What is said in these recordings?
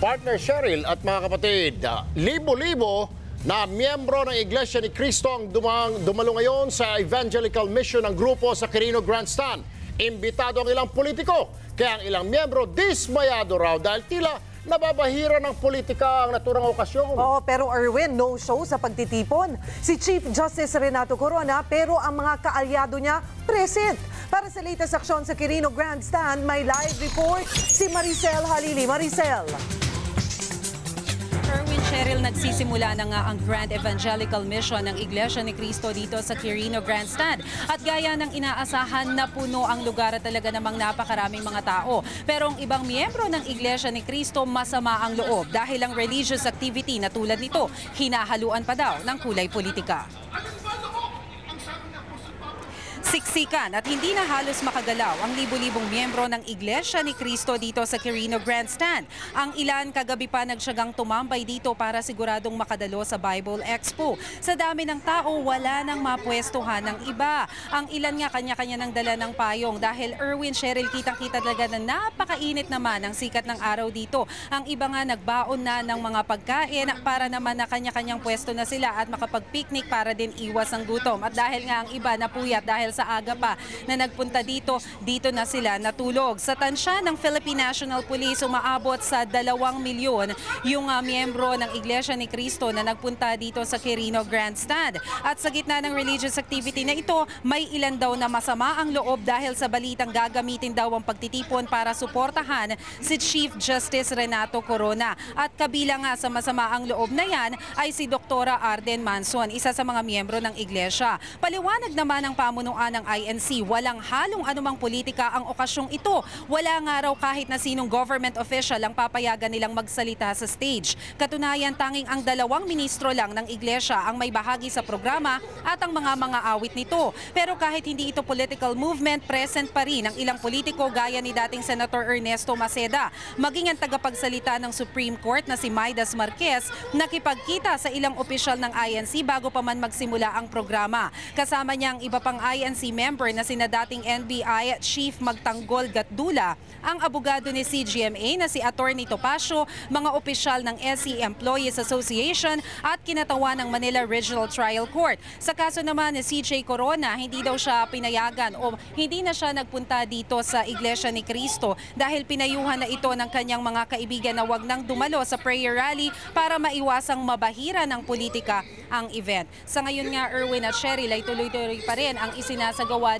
Partner Cheryl at mga kapatid, ah, libo-libo na miyembro ng Iglesia ni Cristo ang dumang, dumalo ngayon sa evangelical mission ng grupo sa Quirino Grandstand. Imbitado ang ilang politiko, kaya ang ilang miyembro dismayado raw dahil tila nababahira ng politika ang naturang okasyon. Oo, pero Erwin, no show sa pagtitipon. Si Chief Justice Renato Corona, pero ang mga kaalyado niya, present. Para sa latest aksyon sa Quirino Grandstand, may live report si Maricel Halili. Maricel. Erwin Cheryl, nagsisimula na nga ang Grand Evangelical Mission ng Iglesia ni Cristo dito sa Quirino Grandstand. At gaya ng inaasahan na puno ang lugar at talaga namang napakaraming mga tao. Pero ang ibang miyembro ng Iglesia ni Cristo masama ang loob dahil ang religious activity na tulad nito, hinahaluan pa daw ng kulay politika. Siksikan at hindi na halos makagalaw ang libu-libong miyembro ng Iglesia ni Cristo dito sa Quirino Grandstand. Ang ilan kagabi pa nagsagang tumambay dito para siguradong makadalo sa Bible Expo. Sa dami ng tao, wala nang mapwestuhan ng iba. Ang ilan nga kanya-kanya ng dala ng payong dahil Erwin Cheryl kitang-kita talaga na napakainit naman ang sikat ng araw dito. Ang iba nga nagbaon na ng mga pagkain para naman na kanya-kanyang pwesto na sila at makapag-picnic para din iwas ang gutom. At dahil nga ang iba napuyat dahil sa aga pa na nagpunta dito, dito na sila natulog. Sa tansya ng Philippine National Police, umaabot sa 2 milyon yung ah, miyembro ng Iglesia ni Cristo na nagpunta dito sa Quirino Grandstand. At sa gitna ng religious activity na ito, may ilan daw na masama ang loob dahil sa balitang gagamitin daw ang pagtitipon para suportahan si Chief Justice Renato Corona. At kabilang nga sa masama ang loob na yan ay si Doktora Arden Manson, isa sa mga miyembro ng Iglesia. Paliwanag naman ng pamunuan ng INC, walang halong anumang politika ang okasyong ito. Wala nga raw kahit na sinong government official ang papayagan nilang magsalita sa stage. Katunayan, tanging ang dalawang ministro lang ng Iglesia ang may bahagi sa programa at ang mga mga awit nito. Pero kahit hindi ito political movement, present pa rin ang ilang politiko gaya ni dating Senator Ernesto Maceda. Maging ang tagapagsalita ng Supreme Court na si Maidas Marquez, nakipagkita sa ilang opisyal ng INC bago pa man magsimula ang programa. Kasama niya ang iba pang INC member na sina dating NBI Chief Magtanggol Gatdula, ang abogado ni CGMA na si Attorney Topacio, mga opisyal ng SE Employees Association at kinatawan ng Manila Regional Trial Court. Sa kaso naman ni CJ Corona, hindi daw siya pinayagan o hindi na siya nagpunta dito sa Iglesia ni Cristo dahil pinayuhan na ito ng kanyang mga kaibigan na wag nang dumalo sa prayer rally para maiwasang mabahira ng politika ang event. Sa ngayon nga, Erwin at Cheryl ay tuloy-tuloy pa rin ang isinasagawa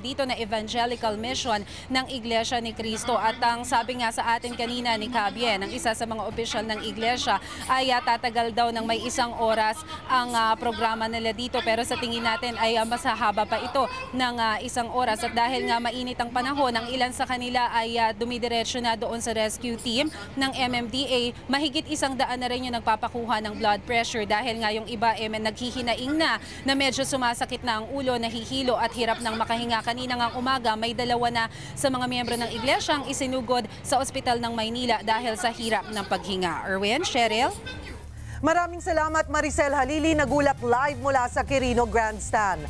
dito na evangelical mission ng Iglesia ni Cristo. At ang sabi nga sa atin kanina ni Cabien, ang isa sa mga opisyal ng Iglesia, ay ah, tatagal daw ng may isang oras ang ah, programa nila dito. Pero sa tingin natin ay ah, mas haba pa ito ng ah, isang oras. At dahil nga mainit ang panahon, ang ilan sa kanila ay ah, dumidiretso na doon sa rescue team ng MMDA. Mahigit isang daan na rin yung nagpapakuha ng blood pressure dahil nga yung iba eh, naghihinaing na na medyo sumasakit na ang ulo, nahihilo at hirap ng makahinga. Kanina nga umaga, may dalawa na sa mga miyembro ng iglesia ang isinugod sa ospital ng Maynila dahil sa hirap ng paghinga. Erwin, Cheryl? Maraming salamat Maricel Halili, nagulak live mula sa Quirino Grandstand.